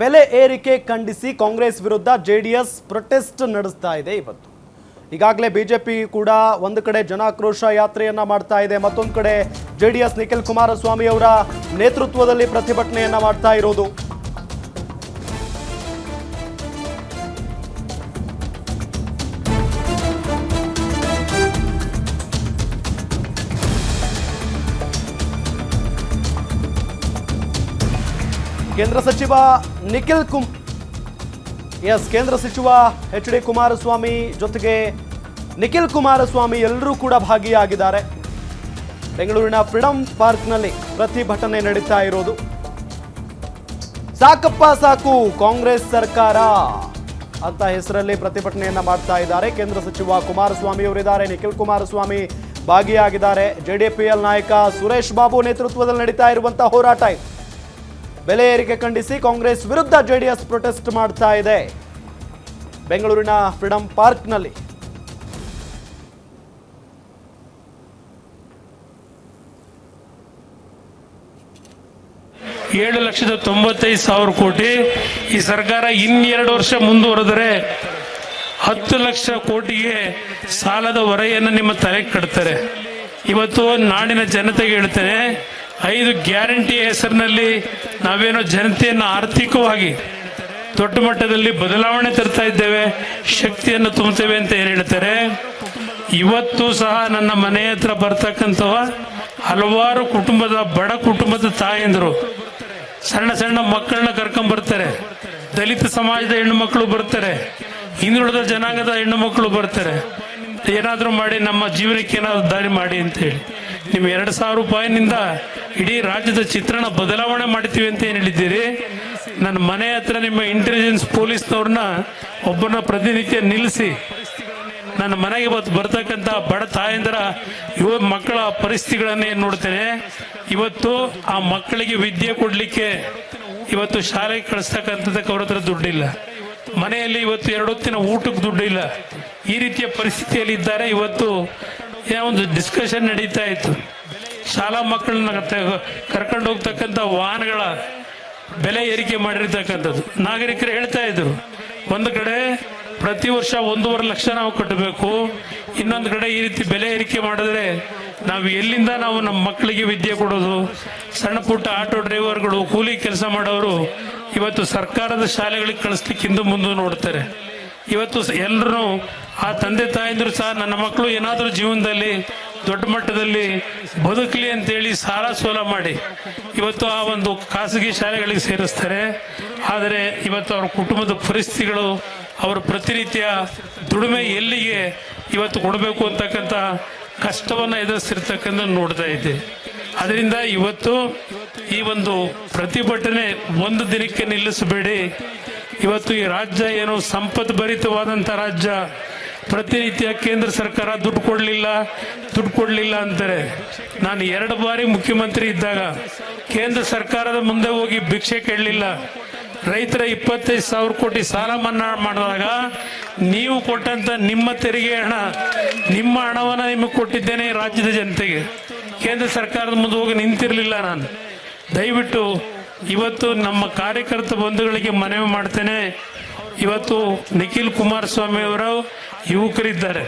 ಬೆಲೆ ಏರಿಕೆ ಖಂಡಿಸಿ ಕಾಂಗ್ರೆಸ್ ವಿರುದ್ಧ ಜೆಡಿಎಸ್ ಪ್ರೊಟೆಸ್ಟ್ ನಡೆಸ್ತಾ ಇದೆ ಇವತ್ತು. ಈಗಾಗಲೇ ಬಿಜೆಪಿ ಕೂಡ ಒಂದು ಕಡೆ ಜನಾಕ್ರೋಶ ಯಾತ್ರೆಯನ್ನ ಮಾಡ್ತಾ ಇದೆ, ಮತ್ತೊಂದು ಕಡೆ ಜೆಡಿಎಸ್ ನಿಖಿಲ್ ಕುಮಾರಸ್ವಾಮಿ ಅವರ ನೇತೃತ್ವದಲ್ಲಿ ಪ್ರತಿಭಟನೆಯನ್ನ ಮಾಡ್ತಾ ಇರೋದು. ಕೇಂದ್ರ ಸಚಿವ ನಿಖಿಲ್ ಕುಮ್ ಎಸ್ ಕೇಂದ್ರ ಸಚಿವ ಎಚ್ ಡಿ ಕುಮಾರಸ್ವಾಮಿ ಜೊತೆಗೆ ನಿಖಿಲ್ ಕುಮಾರಸ್ವಾಮಿ ಎಲ್ಲರೂ ಕೂಡ ಭಾಗಿಯಾಗಿದ್ದಾರೆ. ಬೆಂಗಳೂರಿನ ಫ್ರೀಡಂ ಪಾರ್ಕ್ನಲ್ಲಿ ಪ್ರತಿಭಟನೆ ನಡೀತಾ ಇರೋದು. ಸಾಕಪ್ಪ ಸಾಕು, ಕಾಂಗ್ರೆಸ್ ಸರ್ಕಾರ ಅಂತ ಹೆಸರಲ್ಲಿ ಪ್ರತಿಭಟನೆಯನ್ನ ಮಾಡ್ತಾ ಇದ್ದಾರೆ. ಕೇಂದ್ರ ಸಚಿವ ಕುಮಾರಸ್ವಾಮಿ ಅವರಿದ್ದಾರೆ, ನಿಖಿಲ್ ಕುಮಾರಸ್ವಾಮಿ ಭಾಗಿಯಾಗಿದ್ದಾರೆ. ಜೆಡಿಪಿಎಲ್ ನಾಯಕ ಸುರೇಶ್ ಬಾಬು ನೇತೃತ್ವದಲ್ಲಿ ನಡೀತಾ ಇರುವಂತಹ ಹೋರಾಟ ಇದು. ಬೆಲೆ ಏರಿಕೆ ಖಂಡಿಸಿ ಕಾಂಗ್ರೆಸ್ ವಿರುದ್ಧ ಜೆಡಿಎಸ್ ಪ್ರೊಟೆಸ್ಟ್ ಮಾಡ್ತಾ ಇದೆ. ಬೆಂಗಳೂರಿನ ಫ್ರೀಡಂ ಪಾರ್ಕ್ನಲ್ಲಿ ಏಳು ಲಕ್ಷದ ತೊಂಬತ್ತೈದು ಸಾವಿರ ಕೋಟಿ. ಈ ಸರ್ಕಾರ ಇನ್ನೆರಡು ವರ್ಷ ಮುಂದುವರೆದರೆ ಹತ್ತು ಲಕ್ಷ ಕೋಟಿಗೆ ಸಾಲದ ಹೊರೆಯನ್ನು ನಿಮ್ಮ ತಲೆಗೆ ಕಟ್ತಾರೆ. ಇವತ್ತು ನಾಡಿನ ಜನತೆಗೆ ಹೇಳ್ತೇನೆ ಐದು ಗ್ಯಾರಂಟಿ ಹೆಸರಿನಲ್ಲಿ ನಾವೇನೋ ಜನತೆಯನ್ನು ಆರ್ಥಿಕವಾಗಿ ದೊಡ್ಡ ಮಟ್ಟದಲ್ಲಿ ಬದಲಾವಣೆ ತರ್ತಾ ಇದ್ದೇವೆ, ಶಕ್ತಿಯನ್ನು ತುಂಬುತ್ತೇವೆ ಅಂತ ಏನು ಹೇಳ್ತಾರೆ? ಇವತ್ತು ಸಹ ನನ್ನ ಮನೆ ಹತ್ರ ಬರ್ತಕ್ಕಂಥವ ಹಲವಾರು ಕುಟುಂಬದ ಬಡ ಕುಟುಂಬದ ತಾಯಂದರು, ಸಣ್ಣ ಸಣ್ಣ ಮಕ್ಕಳನ್ನ ಕರ್ಕೊಂಡ್ ಬರ್ತಾರೆ. ದಲಿತ ಸಮಾಜದ ಹೆಣ್ಣು ಮಕ್ಕಳು ಬರ್ತಾರೆ. ಹಿಂದುಳಿದ ಜನಾಂಗದ ಹೆಣ್ಣು ಮಕ್ಕಳು ಬರ್ತಾರೆ. ಏನಾದರೂ ಮಾಡಿ ನಮ್ಮ ಜೀವನಕ್ಕೆ ಏನಾದರೂ ದಾರಿ ಮಾಡಿ ಅಂತ ಹೇಳಿ. ನೀವು ಎರಡು ಸಾವಿರ ರೂಪಾಯಿನಿಂದ ಇಡೀ ರಾಜ್ಯದ ಚಿತ್ರಣ ಬದಲಾವಣೆ ಮಾಡ್ತೀವಿ ಅಂತ ಏನು ಹೇಳಿದ್ದೀರಿ? ನನ್ನ ಮನೆ ಹತ್ರ ನಿಮ್ಮ ಇಂಟೆಲಿಜೆನ್ಸ್ ಪೊಲೀಸ್ನವ್ರನ್ನ ಒಬ್ಬನ ಪ್ರತಿನಿತ್ಯ ನಿಲ್ಲಿಸಿ, ನನ್ನ ಮನೆಗೆ ಇವತ್ತು ಬರ್ತಕ್ಕಂಥ ಬಡ ತಾಯಂದಿರ ಯುವ ಮಕ್ಕಳ ಪರಿಸ್ಥಿತಿಗಳನ್ನು ನೋಡ್ತೇನೆ? ಇವತ್ತು ಆ ಮಕ್ಕಳಿಗೆ ವಿದ್ಯೆ ಕೊಡಲಿಕ್ಕೆ ಇವತ್ತು ಶಾಲೆಗೆ ಕಳಿಸ್ತಕ್ಕಂಥದ್ದಕ್ಕೆ ಅವ್ರ ಹತ್ರ ದುಡ್ಡಿಲ್ಲ. ಮನೆಯಲ್ಲಿ ಇವತ್ತು ಎರಡೊತ್ತಿನ ಊಟಕ್ಕೆ ದುಡ್ಡಿಲ್ಲ. ಈ ರೀತಿಯ ಪರಿಸ್ಥಿತಿಯಲ್ಲಿ ಇದ್ದಾರೆ. ಇವತ್ತು ಒಂದು ಡಿಸ್ಕಷನ್ ನಡೀತಾ ಇತ್ತು. ಶಾಲಾ ಮಕ್ಕಳನ್ನ ಕರ್ಕೊಂಡು ಹೋಗ್ತಕ್ಕಂಥ ವಾಹನಗಳ ಬೆಲೆ ಏರಿಕೆ ಮಾಡಿರ್ತಕ್ಕಂಥದ್ದು. ನಾಗರಿಕರು ಹೇಳ್ತಾ ಇದ್ರು, ಒಂದು ಕಡೆ ಪ್ರತಿ ವರ್ಷ ಒಂದೂವರೆ ಲಕ್ಷ ನಾವು ಕಟ್ಟಬೇಕು, ಇನ್ನೊಂದು ಕಡೆ ಈ ರೀತಿ ಬೆಲೆ ಏರಿಕೆ ಮಾಡಿದ್ರೆ ನಾವು ಎಲ್ಲಿಂದ ನಾವು ನಮ್ಮ ಮಕ್ಕಳಿಗೆ ವಿದ್ಯೆ ಕೊಡೋದು? ಸಣ್ಣ ಪುಟ್ಟ ಆಟೋ ಡ್ರೈವರ್ಗಳು, ಕೂಲಿ ಕೆಲಸ ಮಾಡೋರು ಇವತ್ತು ಸರ್ಕಾರದ ಶಾಲೆಗಳಿಗೆ ಕಳಿಸ್ಲಿಕ್ಕೆ ಹಿಂದೆ ಮುಂದೆ ನೋಡ್ತಾರೆ. ಇವತ್ತು ಎಲ್ಲರೂ ಆ ತಂದೆ ತಾಯಂದಿರು ಸಹ ನನ್ನ ಮಕ್ಕಳು ಏನಾದರೂ ಜೀವನದಲ್ಲಿ, ದೊಡ್ಡ ಮಟ್ಟದಲ್ಲಿ ಬದುಕಲಿ ಅಂತೇಳಿ ಸಾಲ ಸೋಲ ಮಾಡಿ ಇವತ್ತು ಆ ಒಂದು ಖಾಸಗಿ ಶಾಲೆಗಳಿಗೆ ಸೇರಿಸ್ತಾರೆ. ಆದರೆ ಇವತ್ತು ಅವ್ರ ಕುಟುಂಬದ ಪರಿಸ್ಥಿತಿಗಳು, ಅವರ ಪ್ರತಿನಿತ್ಯ ದುಡಿಮೆ ಎಲ್ಲಿಗೆ ಇವತ್ತು ಕೊಡಬೇಕು ಅಂತಕ್ಕಂಥ ಕಷ್ಟವನ್ನು ಎದುರಿಸ್ತಿರ್ತಕ್ಕಂಥ ನೋಡ್ತಾ ಇದ್ದೆ. ಅದರಿಂದ ಇವತ್ತು ಈ ಒಂದು ಪ್ರತಿಭಟನೆ ಒಂದು ದಿನಕ್ಕೆ ನಿಲ್ಲಿಸಬೇಡಿ. ಇವತ್ತು ಈ ರಾಜ್ಯ ಏನು ಸಂಪತ್ ಭರಿತವಾದಂಥ ರಾಜ್ಯ. ಪ್ರತಿನಿತ್ಯ ಕೇಂದ್ರ ಸರ್ಕಾರ ದುಡ್ಡು ಕೊಡಲಿಲ್ಲ ದುಡ್ಡು ಕೊಡಲಿಲ್ಲ ಅಂತಾರೆ. ನಾನು ಎರಡು ಬಾರಿ ಮುಖ್ಯಮಂತ್ರಿ ಇದ್ದಾಗ ಕೇಂದ್ರ ಸರ್ಕಾರದ ಮುಂದೆ ಹೋಗಿ ಭಿಕ್ಷೆ ಕೇಳಲಿಲ್ಲ. ರೈತರ ಇಪ್ಪತ್ತೈದು ಸಾವಿರ ಕೋಟಿ ಸಾಲ ಮನ್ನಾ ಮಾಡಿದಾಗ ನೀವು ಕೊಟ್ಟಂತ ನಿಮ್ಮ ತೆರಿಗೆ ಹಣ, ನಿಮ್ಮ ಹಣವನ್ನು ನಿಮಗೆ ಕೊಟ್ಟಿದ್ದೇನೆ ರಾಜ್ಯದ ಜನತೆಗೆ. ಕೇಂದ್ರ ಸರ್ಕಾರದ ಮುಂದೆ ಹೋಗಿ ನಿಂತಿರಲಿಲ್ಲ ನಾನು. ದಯವಿಟ್ಟು ಇವತ್ತು ನಮ್ಮ ಕಾರ್ಯಕರ್ತ ಬಂಧುಗಳಿಗೆ ಮನವಿ ಮಾಡ್ತೇನೆ. ಇವತ್ತು ನಿಖಿಲ್ ಕುಮಾರಸ್ವಾಮಿ ಅವರು ಯುವಕರಿದ್ದಾರೆ.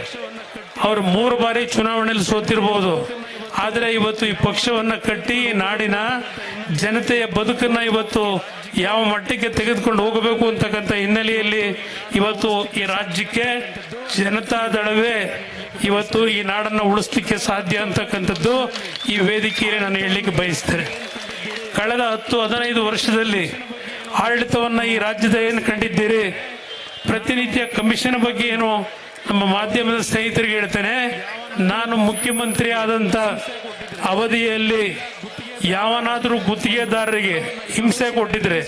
ಅವರು ಮೂರು ಬಾರಿ ಚುನಾವಣೆಯಲ್ಲಿ ಸೋತಿರ್ಬೋದು. ಆದರೆ ಇವತ್ತು ಈ ಪಕ್ಷವನ್ನು ಕಟ್ಟಿ ನಾಡಿನ ಜನತೆಯ ಬದುಕನ್ನು ಇವತ್ತು ಯಾವ ಮಟ್ಟಕ್ಕೆ ತೆಗೆದುಕೊಂಡು ಹೋಗಬೇಕು ಅಂತಕ್ಕಂಥ ಹಿನ್ನೆಲೆಯಲ್ಲಿ ಇವತ್ತು ಈ ರಾಜ್ಯಕ್ಕೆ ಜನತಾ ದಳವೇ ಇವತ್ತು ಈ ನಾಡನ್ನು ಉಳಿಸ್ಲಿಕ್ಕೆ ಸಾಧ್ಯ ಅಂತಕ್ಕಂಥದ್ದು ಈ ವೇದಿಕೆಯಲ್ಲಿ ನಾನು ಹೇಳಲಿಕ್ಕೆ ಬಯಸ್ತೇನೆ. ಕಳೆದ ಹತ್ತು ಹದಿನೈದು ವರ್ಷದಲ್ಲಿ ಆಡಳಿತವನ್ನು ಈ ರಾಜ್ಯದ ಏನು ಕಂಡಿದ್ದೀರಿ? ಪ್ರತಿನಿತ್ಯ ಕಮಿಷನ್ ಬಗ್ಗೆ ಏನು ನಮ್ಮ ಮಾಧ್ಯಮದ ಸ್ನೇಹಿತರಿಗೆ ಹೇಳ್ತೇನೆ. ನಾನು ಮುಖ್ಯಮಂತ್ರಿ ಆದಂಥ ಅವಧಿಯಲ್ಲಿ ಯಾವನಾದರೂ ಗುತ್ತಿಗೆದಾರರಿಗೆ ಹಿಂಸೆ ಕೊಟ್ಟಿದ್ರೆ,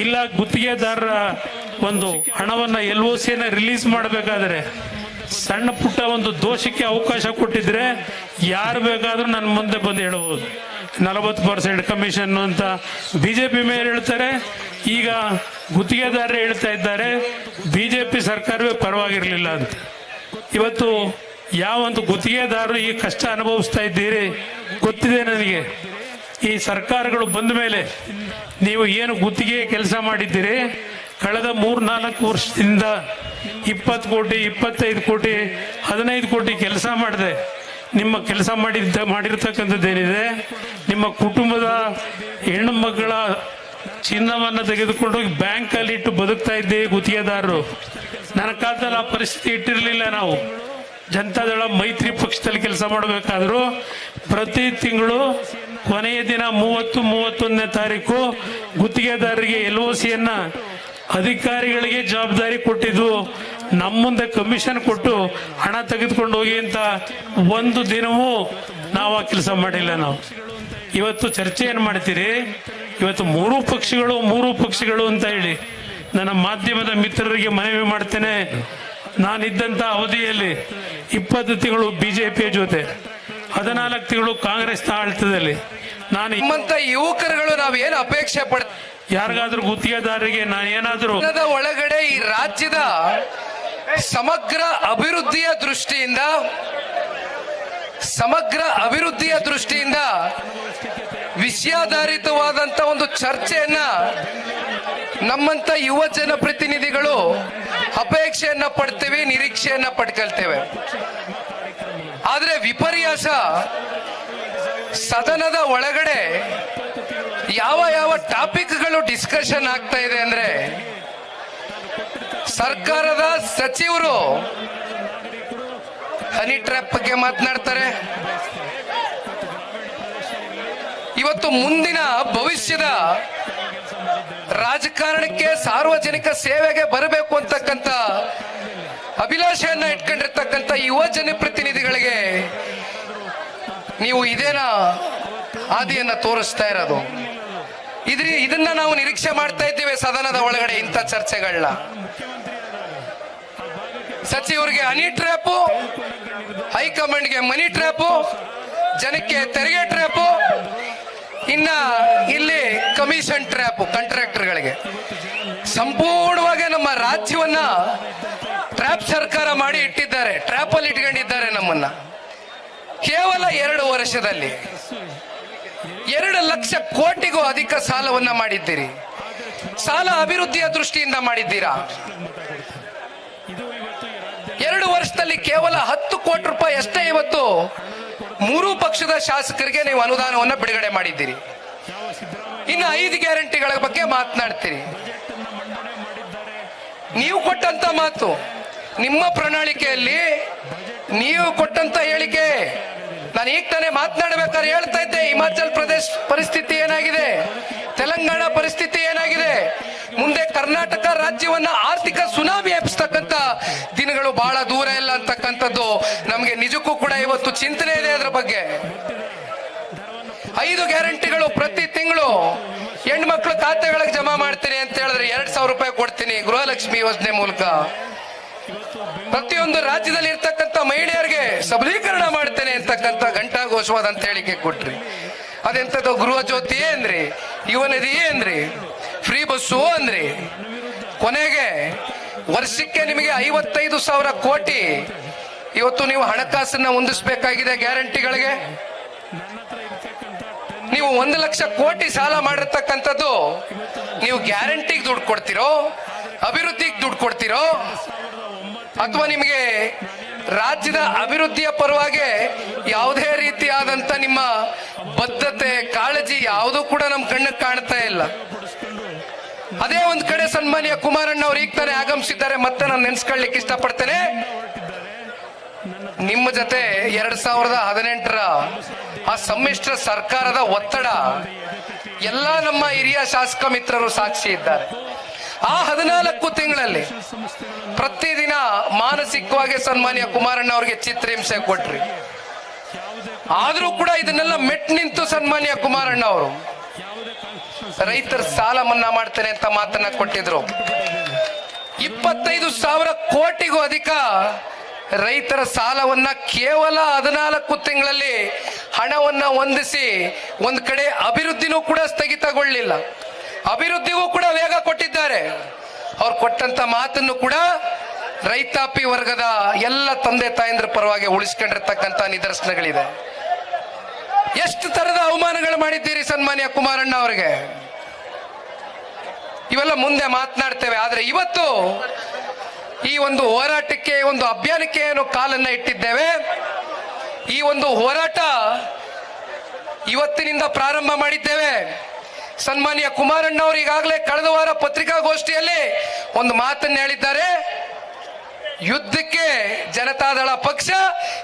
ಇಲ್ಲ ಗುತ್ತಿಗೆದಾರರ ಒಂದು ಹಣವನ್ನು ಎಲ್ ಒ ಸಿಯನ್ನು ರಿಲೀಸ್ ಮಾಡಬೇಕಾದ್ರೆ, ಸಣ್ಣ ಪುಟ್ಟ ಒಂದು ದೋಷಕ್ಕೆ ಅವಕಾಶ ಕೊಟ್ಟಿದ್ರೆ ಯಾರು ಬೇಕಾದರೂ ನನ್ನ ಮುಂದೆ ಬಂದು ಹೇಳಬಹುದು. ನಲವತ್ತು ಪರ್ಸೆಂಟ್ ಕಮಿಷನ್ ಅಂತ ಬಿಜೆಪಿ ಮೇಲೆ ಹೇಳ್ತಾರೆ. ಈಗ ಗುತ್ತಿಗೆದಾರರು ಹೇಳ್ತಾ ಇದ್ದಾರೆ, ಬಿಜೆಪಿ ಸರ್ಕಾರವೇ ಪರವಾಗಿರಲಿಲ್ಲ ಅಂತ. ಇವತ್ತು ಯಾವ ಒಂದು ಗುತ್ತಿಗೆದಾರರು ಈ ಕಷ್ಟ ಅನುಭವಿಸ್ತಾ ಇದ್ದೀರಿ ಗೊತ್ತಿದೆ ನನಗೆ. ಈ ಸರ್ಕಾರಗಳು ಬಂದ ಮೇಲೆ ನೀವು ಏನು ಗುತ್ತಿಗೆ ಕೆಲಸ ಮಾಡಿದ್ದೀರಿ? ಕಳೆದ ಮೂರ್ನಾಲ್ಕು ವರ್ಷದಿಂದ ಇಪ್ಪತ್ತು ಕೋಟಿ, ಇಪ್ಪತ್ತೈದು ಕೋಟಿ, ಹದಿನೈದು ಕೋಟಿ ಕೆಲಸ ಮಾಡಿದೆ. ನಿಮ್ಮ ಕೆಲಸ ಮಾಡಿದ್ದ, ಮಾಡಿರ್ತಕ್ಕಂಥದ್ದೇನಿದೆ, ನಿಮ್ಮ ಕುಟುಂಬದ ಹೆಣ್ಣು ಮಕ್ಕಳ ಚಿನ್ನವನ್ನು ತೆಗೆದುಕೊಂಡು ಬ್ಯಾಂಕಲ್ಲಿ ಇಟ್ಟು ಬದುಕ್ತಾ ಇದ್ದೇವೆ ಗುತ್ತಿಗೆದಾರರು. ನನ್ನ ಕಾಲದಲ್ಲಿ ಆ ಪರಿಸ್ಥಿತಿ ಇಟ್ಟಿರಲಿಲ್ಲ ನಾವು. ಜನತಾದಳ ಮೈತ್ರಿ ಪಕ್ಷದಲ್ಲಿ ಕೆಲಸ ಮಾಡಬೇಕಾದ್ರೂ ಪ್ರತಿ ತಿಂಗಳು ಕೊನೆಯ ದಿನ ಮೂವತ್ತು, ಮೂವತ್ತೊಂದನೇ ತಾರೀಕು ಗುತ್ತಿಗೆದಾರರಿಗೆ ಎಲ್ ಒ ಸಿಯನ್ನು ಅಧಿಕಾರಿಗಳಿಗೆ ಜವಾಬ್ದಾರಿ ಕೊಟ್ಟಿದ್ದು. ನಮ್ಮ ಮುಂದೆ ಕಮಿಷನ್ ಕೊಟ್ಟು ಹಣ ತೆಗೆದುಕೊಂಡು ಹೋಗಿ ಅಂತ ಒಂದು ದಿನವೂ ನಾವು ಆ ಕೆಲಸ ಮಾಡಿಲ್ಲ ನಾವು. ಇವತ್ತು ಚರ್ಚೆ ಏನು ಮಾಡ್ತೀರಿ? ಇವತ್ತು ಮೂರು ಪಕ್ಷಗಳು ಮೂರು ಪಕ್ಷಗಳು ಅಂತ ಹೇಳಿ ನನ್ನ ಮಾಧ್ಯಮದ ಮಿತ್ರರಿಗೆ ಮನವಿ ಮಾಡ್ತೇನೆ. ನಾನಿದ್ದಂಥ ಅವಧಿಯಲ್ಲಿ ಇಪ್ಪತ್ತು ತಿಂಗಳು ಬಿಜೆಪಿಯ ಜೊತೆ ಹದಿನಾಲ್ಕು ತಿಂಗಳು ಕಾಂಗ್ರೆಸ್ ಆಡಳಿತದಲ್ಲಿ. ನಾನು ನಿಮ್ಮಂತ ಯುವಕರುಗಳು ನಾವು ಏನು ಅಪೇಕ್ಷೆ ಪಡ್ತೀವಿ ಯಾರಿಗಾದ್ರೂ ಗುತ್ತಿಗೆದಾರರಿಗೆ ನಾನು ಏನಾದರೂ ಒಳಗಡೆ ಈ ರಾಜ್ಯದ ಸಮಗ್ರ ಅಭಿವೃದ್ಧಿಯ ದೃಷ್ಟಿಯಿಂದ, ಸಮಗ್ರ ಅಭಿವೃದ್ಧಿಯ ದೃಷ್ಟಿಯಿಂದ ವಿಷಯಾಧಾರಿತವಾದಂತ ಒಂದು ಚರ್ಚೆಯನ್ನ ನಮ್ಮಂತ ಯುವ ಜನಪ್ರತಿನಿಧಿಗಳು ಅಪೇಕ್ಷೆಯನ್ನ ಪಡ್ತೇವೆ, ನಿರೀಕ್ಷೆಯನ್ನ ಪಡ್ಕೊಳ್ತೇವೆ. ಆದ್ರೆ ವಿಪರ್ಯಾಸ, ಸದನದ ಒಳಗಡೆ ಯಾವ ಯಾವ ಟಾಪಿಕ್ಗಳು ಡಿಸ್ಕಷನ್ ಆಗ್ತಾ ಇದೆ ಅಂದ್ರೆ ಸರ್ಕಾರದ ಸಚಿವರು ಹನಿ ಟ್ರ್ಯಾಪ್ ಬಗ್ಗೆ ಮಾತನಾಡ್ತಾರೆ. ಇವತ್ತು ಮುಂದಿನ ಭವಿಷ್ಯದ ರಾಜಕಾರಣಕ್ಕೆ ಸಾರ್ವಜನಿಕ ಸೇವೆಗೆ ಬರಬೇಕು ಅಂತಕ್ಕಂಥ ಅಭಿಲಾಷೆಯನ್ನ ಇಟ್ಕೊಂಡಿರ್ತಕ್ಕಂಥ ಯುವ ಜನಪ್ರತಿನಿಧಿಗಳಿಗೆ ನೀವು ಇದೇನ ಹಾದಿಯನ್ನ ತೋರಿಸ್ತಾ ಇರೋದು. ಇದ್ರಿ ಇದನ್ನ ನಾವು ನಿರೀಕ್ಷೆ ಮಾಡ್ತಾ ಇದ್ದೇವೆ ಸದನದ ಒಳಗಡೆ ಇಂಥ ಚರ್ಚೆಗಳನ್ನ ಸಚಿವರಿಗೆ ಹನಿ ಟ್ರ್ಯಾಪು, ಹೈಕಮಾಂಡ್ಗೆ ಮನಿ ಟ್ರ್ಯಾಪು, ಜನಕ್ಕೆ ತೆರಿಗೆ ಟ್ರ್ಯಾಪು, ಇನ್ನ ಇಲ್ಲಿ ಕಮಿಷನ್ ಟ್ರ್ಯಾಪು ಕಾಂಟ್ರಾಕ್ಟರ್ಗಳಿಗೆ. ಸಂಪೂರ್ಣವಾಗಿ ನಮ್ಮ ರಾಜ್ಯವನ್ನ ಟ್ರ್ಯಾಪ್ ಸರ್ಕಾರ ಮಾಡಿ ಇಟ್ಟಿದ್ದಾರೆ ಟ್ರ್ಯಾಪ್ ಅಲ್ಲಿ ಇಟ್ಕೊಂಡಿದ್ದಾರೆ ನಮ್ಮನ್ನ. ಕೇವಲ ಎರಡು ವರ್ಷದಲ್ಲಿ ಎರಡು ಲಕ್ಷ ಕೋಟಿಗೂ ಅಧಿಕ ಸಾಲವನ್ನ ಮಾಡಿದ್ದೀರಿ. ಸಾಲ ಅಭಿವೃದ್ಧಿಯ ದೃಷ್ಟಿಯಿಂದ ಮಾಡಿದ್ದೀರಾ? ಎರಡು ವರ್ಷದಲ್ಲಿ ಕೇವಲ ಹತ್ತು ಕೋಟಿ ರೂಪಾಯಿ ಅಷ್ಟೇ ಇವತ್ತು ಮೂರು ಪಕ್ಷದ ಶಾಸಕರಿಗೆ ನೀವು ಅನುದಾನವನ್ನು ಬಿಡುಗಡೆ ಮಾಡಿದ್ದೀರಿ. ಇನ್ನು ಐದು ಗ್ಯಾರಂಟಿಗಳ ಬಗ್ಗೆ ಮಾತನಾಡ್ತೀರಿ. ನೀವು ಕೊಟ್ಟಂತ ಮಾತು, ನಿಮ್ಮ ಪ್ರಣಾಳಿಕೆಯಲ್ಲಿ ನೀವು ಕೊಟ್ಟಂತ ಹೇಳಿಕೆ. ನಾನು ಈಗ ತಾನೇ ಮಾತನಾಡಬೇಕಾದ್ರೆ ಹೇಳ್ತಾ ಇದ್ದೆ, ಹಿಮಾಚಲ್ ಪ್ರದೇಶ್ ಪರಿಸ್ಥಿತಿ ಏನಾಗಿದೆ, ತೆಲಂಗಾಣ ಪರಿಸ್ಥಿತಿ ಏನಾಗಿದೆ. ಮುಂದೆ ಕರ್ನಾಟಕ ರಾಜ್ಯವನ್ನ ಆರ್ಥಿಕ ಸುನಾಮಿ ಎಬ್ಸ್ತಕ್ಕಂತ ದಿನಗಳು ಬಹಳ ದೂರ ಇಲ್ಲ ಅಂತಕ್ಕಂಥದ್ದು ನಮಗೆ ನಿಜಕ್ಕೂ ಕೂಡ ಇವತ್ತು ಚಿಂತನೆ ಇದೆ ಅದರ ಬಗ್ಗೆ. ಐದು ಗ್ಯಾರಂಟಿಗಳು ಪ್ರತಿ ತಿಂಗಳು ಹೆಣ್ಮಕ್ಳು ಖಾತೆಗಳಿಗೆ ಜಮಾ ಮಾಡ್ತೀನಿ ಅಂತ ಹೇಳಿದ್ರೆ ಎರಡ್ ಸಾವಿರ ರೂಪಾಯಿ ಕೊಡ್ತೀನಿ ಗೃಹಲಕ್ಷ್ಮಿ ಯೋಜನೆ ಮೂಲಕ. ಪ್ರತಿಯೊಂದು ರಾಜ್ಯದಲ್ಲಿ ಇರ್ತಕ್ಕಂಥ ಮಹಿಳೆಯರಿಗೆ ಸಬಲೀಕರಣ ಮಾಡ್ತೇನೆ ಅಂತಕ್ಕಂಥ ಘಂಟಾಘೋಷವಾದಂತ ಹೇಳಿಕೆ ಕೊಟ್ರಿ. ಅದೆಂತದ್ದು ಗೃಹ ಜ್ಯೋತಿ ಏನ್ರಿ? ಯುವ ಫ್ರೀ ಬಸ್ಸು ಅಂದ್ರಿ. ಕೊನೆಗೆ ವರ್ಷಕ್ಕೆ ನಿಮಗೆ ಐವತ್ತೈದು ಸಾವಿರ ಕೋಟಿ. ಇವತ್ತು ನೀವು ಹಣಕಾಸನ್ನ ಹೊಂದಿಸಬೇಕಾಗಿದೆ ಗ್ಯಾರಂಟಿಗಳಿಗೆ. ನೀವು ಒಂದು ಲಕ್ಷ ಕೋಟಿ ಸಾಲ ಮಾಡಿರ್ತಕ್ಕಂಥದ್ದು ನೀವು ಗ್ಯಾರಂಟಿಗೆ ದುಡ್ಡು ಕೊಡ್ತಿರೋ, ಅಭಿವೃದ್ಧಿಗೆ ದುಡ್ಡು ಕೊಡ್ತಿರೋ, ಅಥವಾ ನಿಮಗೆ ರಾಜ್ಯದ ಅಭಿವೃದ್ಧಿಯ ಪರವಾಗಿ ಯಾವುದೇ ರೀತಿಯಾದಂತ ನಿಮ್ಮ ಬದ್ಧತೆ, ಕಾಳಜಿ ಯಾವುದೂ ಕೂಡ ನಮ್ಮ ಕಣ್ಣಿಗೆ ಕಾಣ್ತಾ ಇಲ್ಲ. ಅದೇ ಒಂದು ಕಡೆ ಸನ್ಮಾನ್ಯ ಕುಮಾರಣ್ಣ ಅವ್ರು ಈಗ ತಾನೇ ಆಗಮಿಸಿದ್ದಾರೆ, ಮತ್ತೆ ನಾನು ನೆನ್ಸ್ಕೊಳ್ಲಿಕ್ಕೆ ಇಷ್ಟಪಡ್ತೇನೆ. ನಿಮ್ಮ ಜೊತೆ ಎರಡ್ ಸಾವಿರದ ಹದಿನೆಂಟರ ಆ ಸಮ್ಮಿಶ್ರ ಸರ್ಕಾರದ ಒತ್ತಡ, ಎಲ್ಲ ನಮ್ಮ ಹಿರಿಯ ಶಾಸಕ ಮಿತ್ರರು ಸಾಕ್ಷಿ ಇದ್ದಾರೆ. ಆ ಹದಿನಾಲ್ಕು ತಿಂಗಳಲ್ಲಿ ಪ್ರತಿದಿನ ಮಾನಸಿಕವಾಗಿ ಸನ್ಮಾನ್ಯ ಕುಮಾರಣ್ಣ ಅವರಿಗೆ ಚಿತ್ರಹಿಂಸೆ ಕೊಟ್ರಿ. ಆದ್ರೂ ಕೂಡ ಇದನ್ನೆಲ್ಲ ಮೆಟ್ ನಿಂತು ಸನ್ಮಾನ್ಯ ಕುಮಾರಣ್ಣ ಅವರು ರೈತರ ಸಾಲ ಮನ್ನಾ ಮಾಡ್ತೇನೆ ಅಂತ ಮಾತನ್ನ ಕೊಟ್ಟಿದ್ರು. ಇಪ್ಪತ್ತೈದು ಸಾವಿರ ಕೋಟಿಗೂ ಅಧಿಕ ರೈತರ ಸಾಲವನ್ನ ಕೇವಲ ಹದಿನಾಲ್ಕು ತಿಂಗಳಲ್ಲಿ ಹಣವನ್ನ ಹೊಂದಿಸಿ ಒಂದ್ ಕಡೆ ಅಭಿವೃದ್ಧಿನೂ ಕೂಡ ಸ್ಥಗಿತಗೊಳ್ಳಿಲ್ಲ. ಅಭಿವೃದ್ಧಿಗೂ ಕೂಡ ವೇಗ ಕೊಟ್ಟಿದ್ದಾರೆ. ಅವ್ರು ಕೊಟ್ಟಂತ ಮಾತನ್ನು ಕೂಡ ರೈತಾಪಿ ವರ್ಗದ ಎಲ್ಲ ತಂದೆ ತಾಯಂದ್ರ ಪರವಾಗಿ ಉಳಿಸ್ಕೊಂಡಿರ್ತಕ್ಕಂಥ ನಿದರ್ಶನಗಳಿದೆ ಎಷ್ಟು ತರದ ಅವಮಾನಗಳು ಮಾಡಿದ್ದೀರಿ ಸನ್ಮಾನ್ಯ ಕುಮಾರಣ್ಣ ಅವರಿಗೆ? ಇವೆಲ್ಲ ಮುಂದೆ ಮಾತನಾಡ್ತೇವೆ. ಆದರೆ ಇವತ್ತು ಈ ಒಂದು ಹೋರಾಟಕ್ಕೆ ಒಂದು ಅಭಿಯಾನಕ್ಕೆ ಏನು ಕಾಲನ್ನ ಇಟ್ಟಿದ್ದೇವೆ? ಈ ಒಂದು ಹೋರಾಟ ಇವತ್ತಿನಿಂದ ಪ್ರಾರಂಭ ಮಾಡಿದ್ದೇವೆ. ಸನ್ಮಾನ್ಯ ಕುಮಾರಣ್ಣ ಅವರು ಈಗಾಗಲೇ ಕಳೆದ ವಾರ ಪತ್ರಿಕಾಗೋಷ್ಠಿಯಲ್ಲಿ ಒಂದು ಮಾತನ್ನು ಹೇಳಿದ್ದಾರೆ. ಯುದ್ಧಕ್ಕೆ ಜನತಾದಳ ಪಕ್ಷ,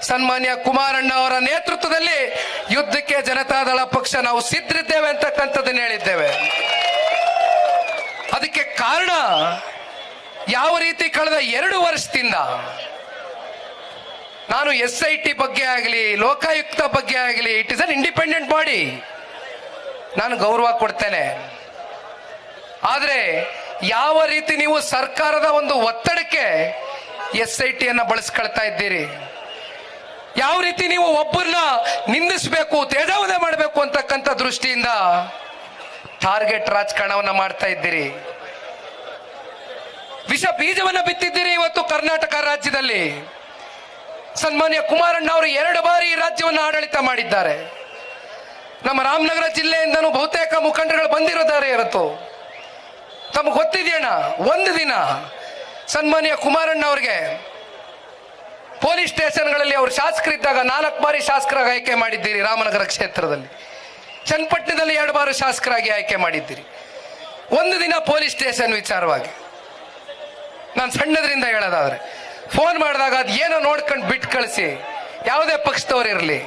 ಸನ್ಮಾನ್ಯ ಕುಮಾರಣ್ಣ ಅವರ ನೇತೃತ್ವದಲ್ಲಿ ಯುದ್ಧಕ್ಕೆ ಜನತಾದಳ ಪಕ್ಷ ನಾವು ಸಿದ್ಧರಿದ್ದೇವೆ ಅಂತಕ್ಕಂಥದ್ದನ್ನು ಹೇಳಿದ್ದೇವೆ. ಕಾರಣ ಯಾವ ರೀತಿ ಕಳೆದ ಎರಡು ವರ್ಷದಿಂದ ನಾನು ಎಸ್ ಐ ಟಿ ಬಗ್ಗೆ ಆಗಲಿ, ಲೋಕಾಯುಕ್ತ ಬಗ್ಗೆ ಆಗಲಿ it is an independent body ನಾನು ಗೌರವ ಕೊಡ್ತೇನೆ. ಆದರೆ ಯಾವ ರೀತಿ ನೀವು ಸರ್ಕಾರದ ಒಂದು ಒತ್ತಡಕ್ಕೆ ಎಸ್ ಐ ಟಿಯನ್ನು ಬಳಸ್ಕೊಳ್ತಾ ಇದ್ದೀರಿ? ಯಾವ ರೀತಿ ನೀವು ಒಬ್ಬರನ್ನ ನಿಂದಿಸಬೇಕು, ತೇಜಾವಧೆ ಮಾಡಬೇಕು ಅಂತಕ್ಕಂಥ ದೃಷ್ಟಿಯಿಂದ ಟಾರ್ಗೆಟ್ ರಾಜಕಾರಣವನ್ನು ಮಾಡ್ತಾ ಇದ್ದೀರಿ. ವಿಷ ಬೀಜವನ್ನು ಬಿತ್ತಿದ್ದೀರಿ ಇವತ್ತು ಕರ್ನಾಟಕ ರಾಜ್ಯದಲ್ಲಿ. ಸನ್ಮಾನ್ಯ ಕುಮಾರಣ್ಣ ಅವರು ಎರಡು ಬಾರಿ ಈ ರಾಜ್ಯವನ್ನು ಆಡಳಿತ ಮಾಡಿದ್ದಾರೆ. ನಮ್ಮ ರಾಮನಗರ ಜಿಲ್ಲೆಯಿಂದನೂ ಬಹುತೇಕ ಮುಖಂಡರುಗಳು ಬಂದಿರೋದಾರೆ ಇವತ್ತು. ತಮಗೆ ಗೊತ್ತಿದೆಯಣ್ಣ? ಒಂದು ದಿನ ಸನ್ಮಾನ್ಯ ಕುಮಾರಣ್ಣ ಅವರಿಗೆ ಪೊಲೀಸ್ ಸ್ಟೇಷನ್ಗಳಲ್ಲಿ ಅವರು ಶಾಸಕರಿದ್ದಾಗ ನಾಲ್ಕು ಬಾರಿ ಶಾಸಕರಾಗಿ ಆಯ್ಕೆ ಮಾಡಿದ್ದೀರಿ ರಾಮನಗರ ಕ್ಷೇತ್ರದಲ್ಲಿ. ಚನ್ನಪಟ್ಟಣದಲ್ಲಿ ಎರಡು ಬಾರಿ ಶಾಸಕರಾಗಿ ಆಯ್ಕೆ ಮಾಡಿದ್ದೀರಿ. ಒಂದು ದಿನ ಪೊಲೀಸ್ ಸ್ಟೇಷನ್ ವಿಚಾರವಾಗಿ. ನಾನು ಸಣ್ಣದ್ರಿಂದ ಹೇಳೋದಾದ್ರೆ ಫೋನ್ ಮಾಡಿದಾಗ ಅದು ಏನೋ ನೋಡ್ಕೊಂಡು ಬಿಟ್ಟು ಕಳಿಸಿ, ಯಾವುದೇ ಪಕ್ಷದವ್ರು ಇರಲಿ,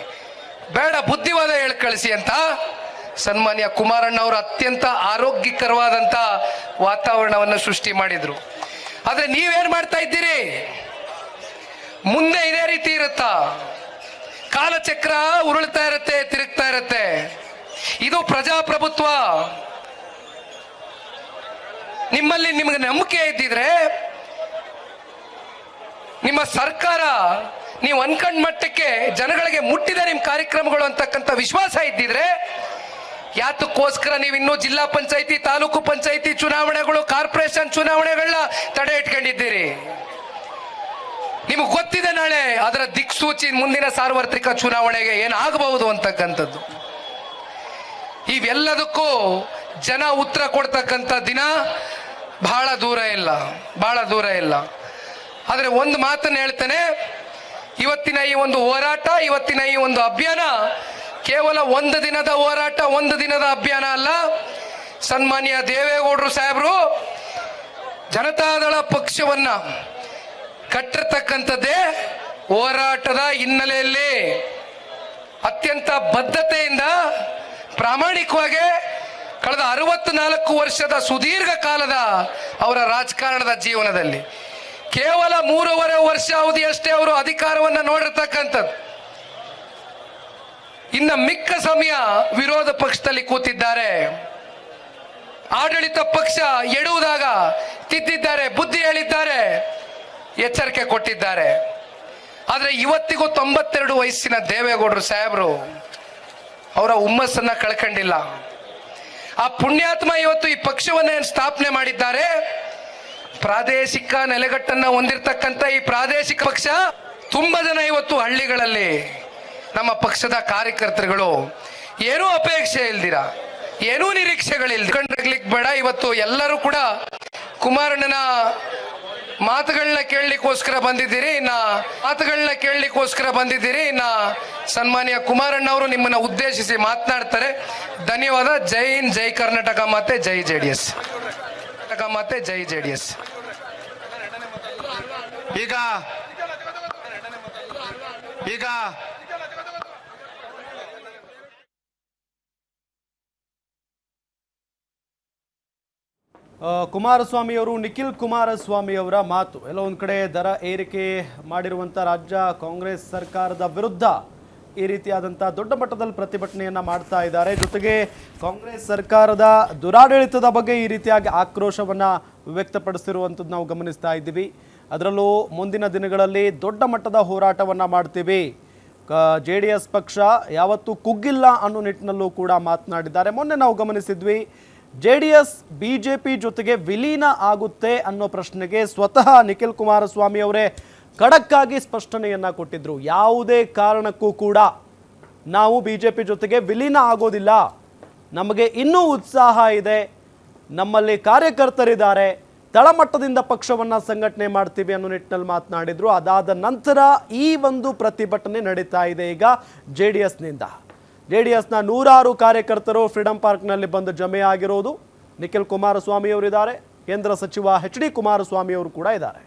ಬೇಡ ಬುದ್ಧಿವಾದ ಹೇಳಿ ಕಳಿಸಿ ಅಂತ ಸನ್ಮಾನ್ಯ ಕುಮಾರಣ್ಣ ಅವರು ಅತ್ಯಂತ ಆರೋಗ್ಯಕರವಾದಂತ ವಾತಾವರಣವನ್ನು ಸೃಷ್ಟಿ ಮಾಡಿದ್ರು. ಆದರೆ ನೀವೇನು ಮಾಡ್ತಾ ಇದ್ದೀರಿ? ಮುಂದೆ ಇದೇ ರೀತಿ ಇರುತ್ತಾ? ಕಾಲಚಕ್ರ ಉರುಳ್ತಾ ಇರುತ್ತೆ, ತಿರುಗ್ತಾ ಇರುತ್ತೆ. ಇದು ಪ್ರಜಾಪ್ರಭುತ್ವ. ನಿಮ್ಮಲ್ಲಿ ನಿಮಗೆ ನಂಬಿಕೆ ಇದ್ದಿದ್ರೆ ನಿಮ್ಮ ಸರ್ಕಾರ ನೀವು ಅನ್ಕಂಡ್ ಮಟ್ಟಕ್ಕೆ ಜನಗಳಿಗೆ ಮುಟ್ಟಿದ ನಿಮ್ಮ ಕಾರ್ಯಕ್ರಮಗಳು ಅಂತಕ್ಕಂಥ ವಿಶ್ವಾಸ ಇದ್ದಿದ್ರೆ ಯಾತಕ್ಕೋಸ್ಕರ ನೀವು ಇನ್ನೂ ಜಿಲ್ಲಾ ಪಂಚಾಯತಿ, ತಾಲೂಕು ಪಂಚಾಯತಿ ಚುನಾವಣೆಗಳು, ಕಾರ್ಪೊರೇಷನ್ ಚುನಾವಣೆಗಳನ್ನ ತಡೆ ಇಟ್ಕೊಂಡಿದ್ದೀರಿ. ನಿಮಗೆ ಗೊತ್ತಿದೆ ನಾಳೆ ಅದರ ದಿಕ್ಸೂಚಿ ಮುಂದಿನ ಸಾರ್ವತ್ರಿಕ ಚುನಾವಣೆಗೆ ಏನಾಗಬಹುದು ಅಂತಕ್ಕಂಥದ್ದು. ಇವೆಲ್ಲದಕ್ಕೂ ಜನ ಉತ್ತರ ಕೊಡ್ತಕ್ಕಂಥ ದಿನ ಬಹಳ ದೂರ ಇಲ್ಲ, ಬಹಳ ದೂರ ಇಲ್ಲ. ಆದರೆ ಒಂದು ಮಾತನ್ನು ಹೇಳ್ತೇನೆ. ಇವತ್ತಿನ ಈ ಒಂದು ಹೋರಾಟ, ಇವತ್ತಿನ ಈ ಒಂದು ಅಭಿಯಾನ ಕೇವಲ ಒಂದು ದಿನದ ಹೋರಾಟ, ಒಂದು ದಿನದ ಅಭಿಯಾನ ಅಲ್ಲ. ಸನ್ಮಾನ್ಯ ದೇವೇಗೌಡರು ಸಾಹೇಬರು, ಜನತಾದಳ ಪಕ್ಷವನ್ನ ಕಟ್ಟಿರ್ತಕ್ಕಂಥದ್ದೇ ಹೋರಾಟದ ಹಿನ್ನೆಲೆಯಲ್ಲಿ ಅತ್ಯಂತ ಬದ್ಧತೆಯಿಂದ ಪ್ರಾಮಾಣಿಕವಾಗಿ ಕಳೆದ ಅರವತ್ನಾಲ್ಕು ವರ್ಷದ ಸುದೀರ್ಘ ಕಾಲದ ಅವರ ರಾಜಕಾರಣದ ಜೀವನದಲ್ಲಿ. ಕೇವಲ ಮೂರುವರೆ ವರ್ಷ ಅವಧಿಯಷ್ಟೇ ಅವರು ಅಧಿಕಾರವನ್ನ ನೋಡಿರ್ತಕ್ಕಂಥದ್ದು. ಇನ್ನು ಮಿಕ್ಕ ಸಮಯ ವಿರೋಧ ಪಕ್ಷದಲ್ಲಿ ಕೂತಿದ್ದಾರೆ. ಆಡಳಿತ ಪಕ್ಷ ಎಡುವುದಾಗ ತಿದ್ದಿದ್ದಾರೆ, ಬುದ್ಧಿ ಹೇಳಿದ್ದಾರೆ, ಎಚ್ಚರಿಕೆ ಕೊಟ್ಟಿದ್ದಾರೆ. ಆದರೆ ಇವತ್ತಿಗೂ ತೊಂಬತ್ತೆರಡು ವಯಸ್ಸಿನ ದೇವೇಗೌಡರು ಸಾಹೇಬರು, ಅವರ ಹುಮ್ಮಸ್ಸನ್ನ ಕಳ್ಕೊಂಡಿಲ್ಲ. ಆ ಪುಣ್ಯಾತ್ಮ ಇವತ್ತು ಈ ಪಕ್ಷವನ್ನ ಸ್ಥಾಪನೆ ಮಾಡಿದ್ದಾರೆ? ಪ್ರಾದೇಶಿಕ ನೆಲೆಗಟ್ಟನ್ನ ಹೊಂದಿರತಕ್ಕಂತ ಈ ಪ್ರಾದೇಶಿಕ ಪಕ್ಷ ತುಂಬಾ ಜನ ಇವತ್ತು ಹಳ್ಳಿಗಳಲ್ಲಿ ನಮ್ಮ ಪಕ್ಷದ ಕಾರ್ಯಕರ್ತರುಗಳು, ಏನೂ ಅಪೇಕ್ಷೆ ಇಲ್ದಿರ? ಏನೂ ನಿರೀಕ್ಷೆಗಳಿಲ್ಲ ಬೇಡ, ಇವತ್ತು ಎಲ್ಲರೂ ಕೂಡ ಕುಮಾರಣ್ಣನ ಮಾತುಗಳನ್ನ ಕೇಳಲಿಕ್ಕೋಸ್ಕರ ಬಂದಿದ್ದೀರಿ. ಇನ್ನ ಮಾತುಗಳನ್ನ ಕೇಳಲಿಕ್ಕೋಸ್ಕರ ಬಂದಿದ್ದೀರಿ. ಇನ್ನ ಸನ್ಮಾನ್ಯ ಕುಮಾರಣ್ಣ ಅವರು ನಿಮ್ಮನ್ನ ಉದ್ದೇಶಿಸಿ ಮಾತನಾಡ್ತಾರೆ. ಧನ್ಯವಾದ. ಜೈ ಹಿಂದ್, ಜೈ ಕರ್ನಾಟಕ ಮತ್ತೆ ಜೈ ಜೆ ಡಿ ಎಸ್. ಮತ್ತೆ ಜೈ ಜೆ ಡಿ ಎಸ್ ಈಗ. ಈಗ ಕುಮಾರಸ್ವಾಮಿಯವರು, ನಿಖಿಲ್ ಕುಮಾರಸ್ವಾಮಿ ಅವರ ಮಾತು. ಎಲ್ಲ ಒಂದು ಕಡೆ ದರ ಏರಿಕೆ ಮಾಡಿರುವಂಥ ರಾಜ್ಯ ಕಾಂಗ್ರೆಸ್ ಸರ್ಕಾರದ ವಿರುದ್ಧ ಈ ರೀತಿಯಾದಂಥ ದೊಡ್ಡ ಮಟ್ಟದಲ್ಲಿ ಪ್ರತಿಭಟನೆಯನ್ನ ಮಾಡ್ತಾ ಇದ್ದಾರೆ. ಜೊತೆಗೆ ಕಾಂಗ್ರೆಸ್ ಸರ್ಕಾರದ ದುರಾಡಳಿತದ ಬಗ್ಗೆ ಈ ರೀತಿಯಾಗಿ ಆಕ್ರೋಶವನ್ನ ವ್ಯಕ್ತಪಡಿಸಿರುವಂಥದ್ದು ನಾವು ಗಮನಿಸ್ತಾ ಇದ್ದೀವಿ. ಅದರಲ್ಲೂ ಮುಂದಿನ ದಿನಗಳಲ್ಲಿ ದೊಡ್ಡ ಮಟ್ಟದ ಹೋರಾಟವನ್ನ ಮಾಡ್ತೀವಿ. ಜೆ ಡಿ ಎಸ್ ಪಕ್ಷ ಯಾವತ್ತೂ ಕುಗ್ಗಿಲ್ಲ ಅನ್ನೋ ನಿಟ್ಟಿನಲ್ಲೂ ಕೂಡ ಮಾತನಾಡಿದ್ದಾರೆ. ಮೊನ್ನೆ ನಾವು ಗಮನಿಸಿದ್ವಿ, J D S, B J P ಜೊತೆಗೆ ವಿಲೀನ ಆಗುತ್ತೆ ಅನ್ನೋ ಪ್ರಶ್ನೆಗೆ ಸ್ವತಃ ನಿಖಿಲ್ ಕುಮಾರಸ್ವಾಮಿ ಅವರೇ ಖಡಕ್ಕಾಗಿ ಸ್ಪಷ್ಟನೆಯನ್ನ ಕೊಟ್ಟಿದ್ರು. ಯಾವುದೇ ಕಾರಣಕ್ಕೂ ಕೂಡ ನಾವು ಬಿ ಜೆ ಪಿ ಜೊತೆಗೆ ವಿಲೀನ ಆಗೋದಿಲ್ಲ. ನಮಗೆ ಇನ್ನೂ ಉತ್ಸಾಹ ಇದೆ. ನಮ್ಮಲ್ಲಿ ಕಾರ್ಯಕರ್ತರಿದ್ದಾರೆ. ತಳಮಟ್ಟದಿಂದ ಪಕ್ಷವನ್ನು ಸಂಘಟನೆ ಮಾಡ್ತೀವಿ ಅನ್ನೋ ನಿಟ್ಟಿನಲ್ಲಿ ಮಾತನಾಡಿದ್ರು. ಅದಾದ ನಂತರ ಈ ಒಂದು ಪ್ರತಿಭಟನೆ ನಡೀತಾ ಇದೆ ಈಗ ಜೆ ಡಿ ಎಸ್ನಿಂದ ಜೆ ಡಿ ಎಸ್ನ ನೂರಾರು ಕಾರ್ಯಕರ್ತರು ಫ್ರೀಡಂ ಪಾರ್ಕ್ನಲ್ಲಿ ಬಂದು ಜಮೆ ಆಗಿರೋದು ನಿಖಿಲ್ ಕುಮಾರಸ್ವಾಮಿಯವರಿದ್ದಾರೆ. ಕೇಂದ್ರ ಸಚಿವ ಎಚ್ ಡಿ ಕುಮಾರಸ್ವಾಮಿಯವರು ಕೂಡ ಇದ್ದಾರೆ.